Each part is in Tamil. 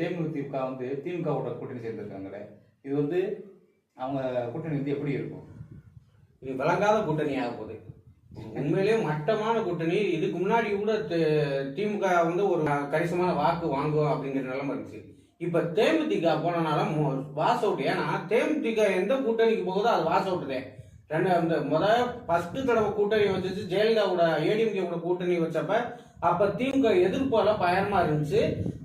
தேமுதிக வந்து திமுகவோட கூட்டணி சேர்ந்திருக்காங்களே இது வந்து அவங்க கூட்டணி வந்து எப்படி இருக்கும்? இது விளங்காத கூட்டணி ஆக போகுது. உண்மையிலேயே மட்டமான கூட்டணி. இதுக்கு முன்னாடி கூட திமுக வந்து ஒரு கணிசமான வாக்கு வாங்கும் அப்படிங்கிற நிலைமை இருந்துச்சு. இப்ப தேமுதிக போனனால வாஸ் அவுட். ஏன்னா தேமுதிக எந்த கூட்டணிக்கு போகுதோ அது வாஸ் அவுட் தான் ரெண்டு அந்த முத ஃபர்ஸ்ட் தடவை கூட்டணி வச்சு ஜெயலலிதா கூட ஏடிஎம்கே கூட கூட்டணி வச்சப்ப அப்ப திமுக எதிர்ப்பு எல்லாம் பயமா இருந்துச்சு.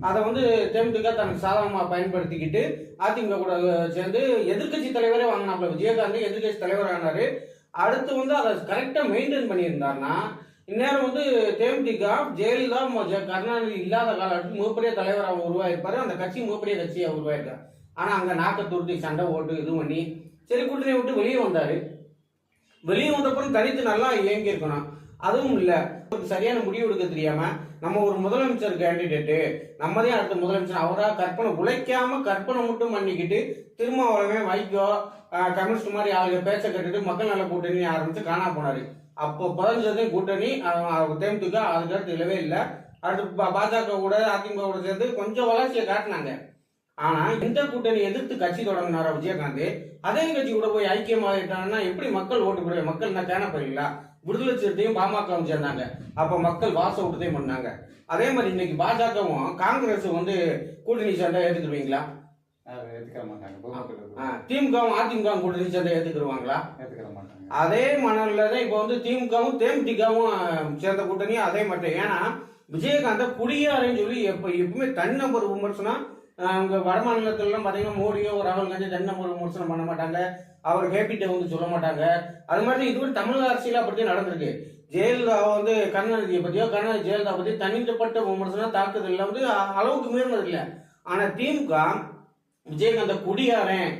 அதை வந்து தேமுதிக தனக்கு சாதகமா பயன்படுத்திக்கிட்டு அதிமுக கூட சேர்ந்து எதிர்க்கட்சி தலைவரே வாங்கினாப்ல விஜயகாந்த் எதிர்க்கட்சி தலைவர் ஆனாரு. அடுத்து வந்து அதை கரெக்டா மெயின்டைன் பண்ணியிருந்தாருன்னா இந்நேரம் வந்து தேமுதிக ஜெயலலிதா கருணாநிதி இல்லாத காலகட்டத்தில் மிகப்பெரிய தலைவராக உருவாயிருப்பாரு. அந்த கட்சி மிகப்பெரிய கட்சியாக உருவாயிருக்காரு ஆனா அங்க நாக்க துருத்தி சண்டை ஓட்டு இது பண்ணி சரி கூட்டணி விட்டு வெளியே வந்தாரு. வெளியே வந்தப்புறம் தனித்து நல்லா இயங்கி இருக்கணும். அதுவும் இல்லை. சரியான முடிவு எடுக்க தெரியாம நம்ம ஒரு முதலமைச்சர் கேண்டிடேட்டு நம்மதே அடுத்த முதலமைச்சர் அவரா கற்பனை உழைக்காம கற்பனை மட்டும் பண்ணிக்கிட்டு திருமாவளவன் வைகோ கம்யூனிஸ்ட் மாதிரி ஆளுங்க பேச்ச கட்டுட்டு மக்கள் நல கூட்டணி ஆரம்பிச்சு காணா போனாரு. அப்போ புதஞ்சதே கூட்டணி தேமுதிக அதுக்கடுத்து இல்லவே இல்லை. அடுத்து பா- பாஜக கூட அதிமுக கூட சேர்ந்து கொஞ்சம் வளர்ச்சியை காட்டினாங்க. ஆனா எந்த கூட்டணி எதிர்த்து கட்சி தொடங்கினாரா விஜயகாந்த்? அதே கட்சி கூட போய் ஐக்கியமாயிட்டாங்கன்னா எப்படி மக்கள் ஓட்டு போடுவாங்க? மக்கள் என்ன கேன போறீங்களா விடுதலை சிறுத்தையும் பாமகவும் சேர்ந்தாங்க. அப்ப மக்கள் வாச விட்டுதையும் பண்ணாங்க. அதே மாதிரி இன்னைக்கு பாஜகவும் காங்கிரஸ் வந்து கூட்டணி சேர்ந்தா ஆ, திமுகவும் அதிமுகவும் கூட்டணி சேர்ந்தா ஏத்துக்குருவாங்களா அதே மணல்ல தான் இப்போ வந்து திமுகவும் தேமுதிகவும் சேர்ந்த கூட்டணி அதே மட்டும் ஏன்னா விஜயகாந்த குடியாரன்னு சொல்லி எப்ப எப்பவுமே தன்னம்பர் விமர்சனம் ஆஹ் வட மாநிலத்திலலாம் பார்த்தீங்கன்னா மோடியோ ராகுல் காந்தி தன்னம்பர் விமர்சனம் பண்ண மாட்டாங்க. அவர் ஹேபிட்டை வந்து சொல்ல மாட்டாங்க. அது மாதிரி இதுவரை தமிழக அரசியல் அப்படி நடந்திருக்கு. ஜெயலலிதா வந்து கருணாநிதியை பத்தியோ கருணாநிதி ஜெயலலிதா பத்தி தனிப்பட்ட விமர்சனம் தாக்குதல் வந்து அளவுக்கு மீறினது இல்லை. ஆனா திமுக விஜயகாந்த குடியாரன்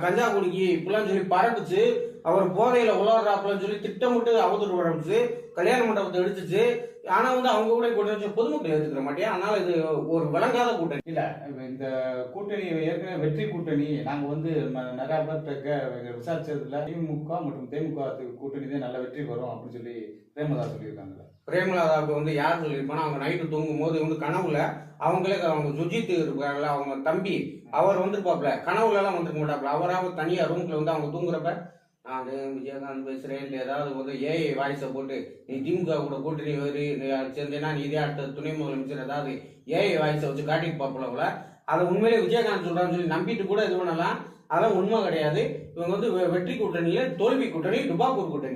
கஞ்சா குடிக்கி இப்படிலாம் சொல்லி பரப்புச்சு. அவர் போதையில உலர்றாப்புலன்னு சொல்லி திட்டமிட்டு அவதூறு பரப்புச்சு கல்யாண மண்டபத்தை எடுத்துச்சு ஆனா வந்து அவங்க கூட கூட்டணி பொதுமக்கள் ஏத்துக்கிற மாட்டேன் அதனால இது ஒரு விளங்காத கூட்டணி. இல்ல இந்த கூட்டணி ஏற்கனவே வெற்றி கூட்டணி. நாங்க வந்து நிறைய பேர்ட்ட கே- விசாரிச்சதுல திமுக மற்றும் தேமுக கூட்டணி தான் நல்ல வெற்றி வரும் அப்படின்னு சொல்லி பிரேமதாஸ் சொல்லியிருக்காங்க பிரேமலதாவுக்கு வந்து யார் சொல்லியிருப்பானா அவங்க நைட்டு தூங்கும் போது வந்து கனவுல அவங்களே அவங்க சுஜித் இருப்பாங்கல்ல அவங்க தம்பி அவர் வந்துருப்பாப்ல கனவுல எல்லாம் வந்துருக்க மாட்டாப்ல அவராக தனியா ரூம்ல வந்து அவங்க தூங்குறப்ப நான் விஜயகாந்த் பேசுகிறேன் இல்லை ஏதாவது வந்து ஏஐ வாய்ஸை போட்டு நீ திமுக கூட கூட்டணி வரி நீ சேர்ந்தேன்னா நீ இதே அடுத்த துணை முதலமைச்சர் ஏதாவது ஏஐ வாய்ஸை வச்சு காட்டிட்டு பார்ப்பல அதை உண்மையிலே விஜயகாந்த் சொல்கிறான்னு சொல்லி நம்பிட்டு கூட இது பண்ணலாம். அதெல்லாம் உண்மை கிடையாது. இவங்க வந்து வெ- வெற்றி கூட்டணியில் தோல்வி கூட்டணி டுபாக்கூர் கூட்டணி.